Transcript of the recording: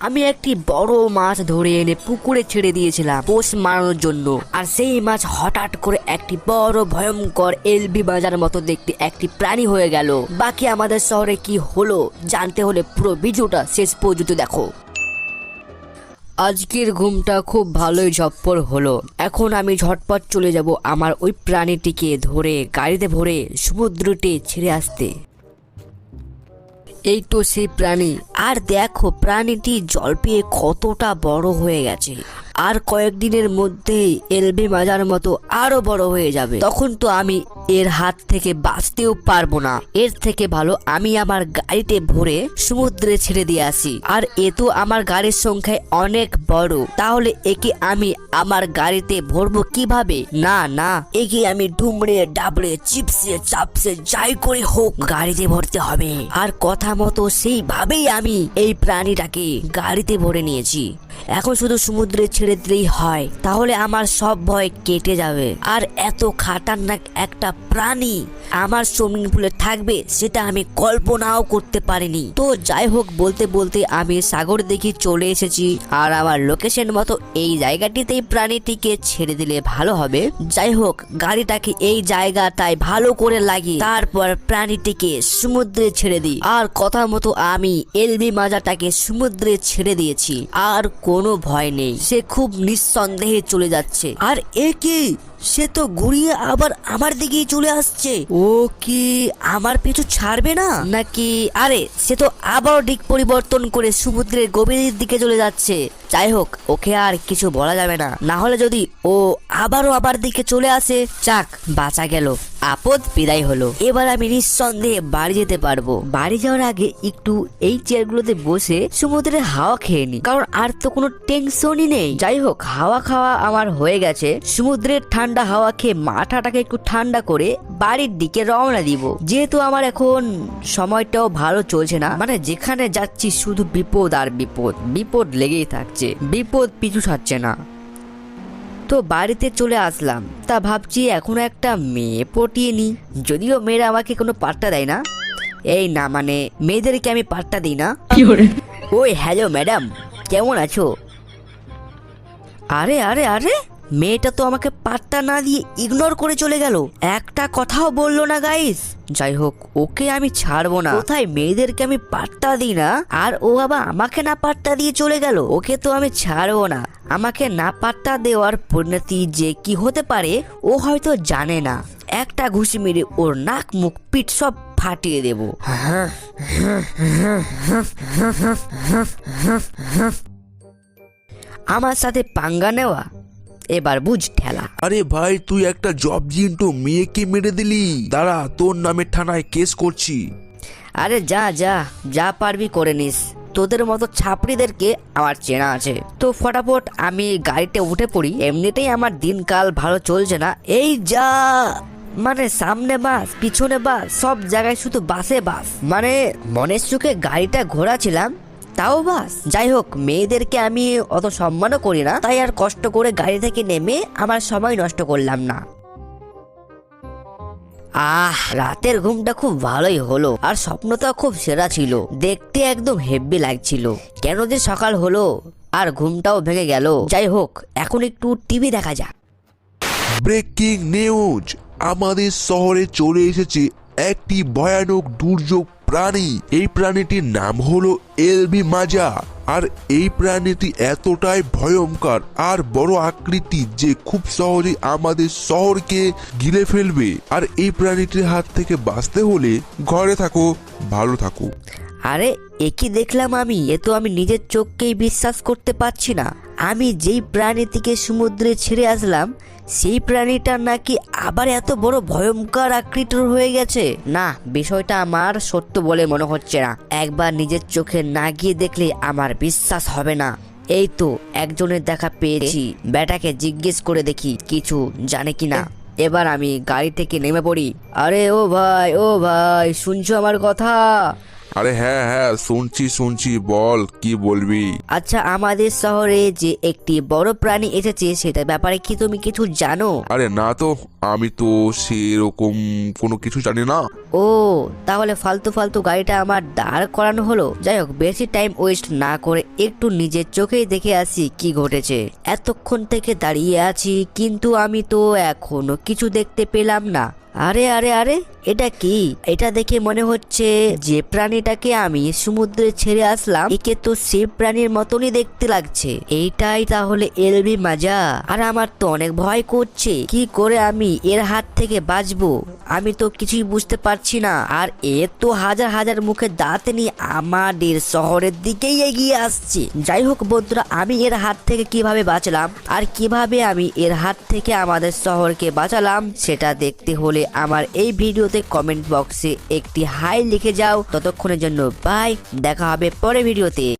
আমি একটি বড় মাছ ধরে এনে পুকুরে ছেড়ে দিয়েছিলাম পোষ মারানোর জন্য। আর সেই মাছ হঠাৎ করে একটি বড় ভয়ঙ্কর এলবি বাজার মতো দেখতে একটি প্রাণী হয়ে গেল। বাকি আমাদের শহরে কি হলো জানতে হলে পুরো ভিডিওটা শেষ পর্যন্ত দেখো। আজকের ঘুমটা খুব ভালোই ঝপ্পর হলো। এখন আমি ঝটপট চলে যাব আমার ওই প্রাণীটিকে ধরে গাড়িতে ভরে সমুদ্রটি ছেড়ে আসতে। এই তো সেই প্রাণী। আর দেখো, প্রাণীটি জল পেয়ে কতটা বড় হয়ে গেছে। আর কয়েকদিনের মধ্যেই এলবে মাজার মতো আরও বড় হয়ে যাবে। তখন তো আমি এর হাত থেকে বাঁচতেও পারব না। এর থেকে ভালো আমি আমার গাড়িতে ভরে সমুদ্রে ছেড়ে দিয়ে আসি। আর এ তো আমার গাড়ির সংখ্যায় অনেক বড়। তাহলে একে আমি আমার গাড়িতে ভরবো কীভাবে? না না, একে আমি ডুমড়ে, ডাবড়ে, চিপসে, চাপসে, যাই করে হোক, গাড়িতে ভরতে হবে। আর কথা মতো সেইভাবেই আমি এই প্রাণীটাকে গাড়িতে ভরে নিয়েছি। এখন শুধু সমুদ্রে ছেড়ে দিলেই হয়। তাহলে আমার সব ভয় কেটে যাবে। আর এত খাটারনাক একটা প্রাণী আমার সুইমিং পুলে থাকবে সেটা আমি কল্পনাও করতে পারিনি। তো যাই হোক, বলতে বলতে আমি সাগর দেখি চলে এসেছি আর আমার লোকেশন মতো এই জায়গাটিতেই প্রাণীটিকে ছেড়ে দিলে ভালো হবে। যাই হোক, গাড়িটাকে এই জায়গাটায় ভালো করে লাগিয়ে তারপর প্রাণীটিকে সমুদ্রে ছেড়ে দিই। আর কথা মতো আমি এলবি মাজাটাকে সমুদ্রে ছেড়ে দিয়েছি। আর কোনো ভয় নেই, সে খুব নিঃসন্দেহে চলে যাচ্ছে। আর এ কি? সে তো ঘুরিয়ে আবার আমার দিকেই চলে আসছে। ও কি আমার পিছু ছাড়বে না? নাকি, আরে, সে তো আবারও দিক পরিবর্তন করে সমুদ্রের গভীরের দিকে চলে যাচ্ছে। যাই হোক, ওকে আর কিছু বলা যাবে না। না হলে যদি ও আবারও আবার দিকে চলে আসে চাক বাঁচা গেল। আপদ বিদায় হলো। এবার আমি নিঃসন্দেহে বাড়ি যেতে পারব। বাড়ি যাওয়ার আগে একটু এই চেয়ারগুলোতে বসে সমুদ্রের হাওয়া খেয়ে নি। কারণ আর তো কোনো টেনশনই নেই। যাই হোক, হাওয়া খাওয়া আমার হয়ে গেছে। সমুদ্রের ঠান্ডা হাওয়া খেয়ে মাথাটাকে একটু ঠান্ডা করে বাড়ির দিকে রওনা দিব। যেহেতু আমার এখন সময়টাও ভালো চলছে না মানে যেখানে যাচ্ছি শুধু বিপদ আর বিপদ। বিপদ লেগেই থাকছে। বিপদ পিছু ছাড়ছে না। তো বাড়িতে চলে আসলাম। তা ভাবছি এখনও একটা মেয়ে পটিয়ে নি। যদিও মেয়েরা আমাকে কোনো পাট্টা দেয় না। এই না মানে মেয়েদেরকে আমি পাট্টা দিই না। ওই হ্যালো ম্যাডাম কেমন আছো? আরে আরে আরে! মেয়েটা তো আমাকে পাত্তা না দিয়ে ইগনোর করে চলে গেল। একটা কথাও বলল না গাইস যাই হোক, ওকে আমি ছাড়বো না। কোথায় মেয়েদেরকে আমি পাত্তা দিই না? আর ও আবার আমাকে না পাত্তা দিয়ে চলে গেল? ওকে তো আমি ছাড়বো না। আমাকে না পাত্তা দেওয়ার পরিণতি যে কি হতে পারে, ও হয়তো জানে না। একটা ঘুষি মেরে ওর নাক, মুখ, পিঠ সব ফাটিয়ে দেবো। আমার সাথে পাঙ্গা নেওয়া এবার বুঝ ঠেলা। আরে ভাই তুই একটা জব জিন্টু মেয়েকে মেরে দিলি। দাঁড়া তোর নামে থানায় কেস করছি। আরে যা যা যা পারবি করে নিস। তোদের মতো ছাপড়িদেরকে আমার চেনা আছে। তো ফটাফট আমি গাড়িতে উঠে পড়ি। এমনিতেই আমার দিনকাল ভালো চলছে না। এই যা! মানে সামনে বাস পিছনে বাস সব জায়গায় শুধু বাসে বাস। মানে মনের সুখে গাড়িটা ঘোরাছিলাম তাও বাস। যাই হোক মেয়েদেরকে আমি অত সম্মানও করি না, তাই আর কষ্ট করে গাড়ি থেকে নেমে আমার সময় নষ্ট করলাম না। আহ, রাতের ঘুমটা খুব ভালোই হলো, আর স্বপ্নটা খুব সেরা ছিল। দেখতে একদম হেব্বি লাগছিল। কেন যে সকাল হলো, আর ঘুমটাও ভেঙে গেল। যাই হোক এখন একটু টিভি দেখা যাক। Breaking news. আমাদের শহরে চলে এসেছে একটি ভয়ানক দুর্যোগ প্রাণী। এই প্রাণীটির নাম হলো এলবি মাজা। আর এই প্রাণীটি এতটাই ভয়ঙ্কর আর বড় আকৃতি যে খুব সহজেই আমাদের শহরকে গিলে ফেলবে। আর এই প্রাণীটির হাত থেকে বাঁচতে হলে ঘরে থাকো, ভালো থাকো। আরে একই দেখলাম আমি? এ তো আমি নিজের চোখকেই বিশ্বাস করতে পারছি না। আমি যেই প্রাণীটিকে সমুদ্রে ছেড়ে আসলাম, সেই প্রাণীটা নাকি আবার এত বড় ভয়ঙ্কর আকৃতির হয়ে গেছে। না, বিষয়টা আমার সত্য বলে মনে হচ্ছে না। একবার নিজের চোখে না গিয়ে দেখলে আমার বিশ্বাস হবে না। এই তো একজনের দেখা পেয়েছি। বেটাকে জিজ্ঞেস করে দেখি কিছু জানে কি না। এবার আমি গাড়ি থেকে নেমে পড়ি। আরে, ও ভাই ও ভাই, শুনছো আমার কথা? আরে হ্যাঁ হ্যাঁ শুনছি শুনছি বল কি বলবি? আচ্ছা আমাদের শহরে যে একটি বড় প্রাণী এসেছে সেটার ব্যাপারে কি তুমি কিছু জানো? আরে না তো আমি তো সেরকম কোনো কিছু জানি না। ও তাহলে ফালতু ফালতু গাড়িটা আমার দাঁড় করানো হলো। যাই হোক বেশি টাইম ওয়েস্ট না করে একটু নিজের চোখেই দেখে আসি কি ঘটেছে। এতক্ষণ থেকে দাঁড়িয়ে আছি কিন্তু আমি তো এখনও কিছু দেখতে পেলাম না। আরে আরে আরে, এটা কি? এটা দেখে মনে হচ্ছে যে প্রাণীটাকে আমি সমুদ্রে ছেড়ে আসলাম। একে তো সে প্রাণীর মতনই দেখতে লাগছে। এইটাই তাহলে এলবি মাজা। আর আমার তো অনেক ভয় করছে। কি করে আমি এর হাত থেকে বাঁচবো? আমি তো কিছুই বুঝতে পারছি না। আর এ তো হাজার হাজার মুখে দাঁত নিয়ে আমাদের শহরের দিকেই এগিয়ে আসছে। যাই হোক বন্ধুরা, আমি এর হাত থেকে কীভাবে বাঁচলাম আর কীভাবে আমি এর হাত থেকে আমাদের শহরকে বাঁচালাম, সেটা দেখতে হলে আমার এই ভিডিওতে কমেন্ট বক্সে একটি হাই লিখে যাও। ততক্ষণের জন্য বাই দেখা হবে পরে ভিডিওতে।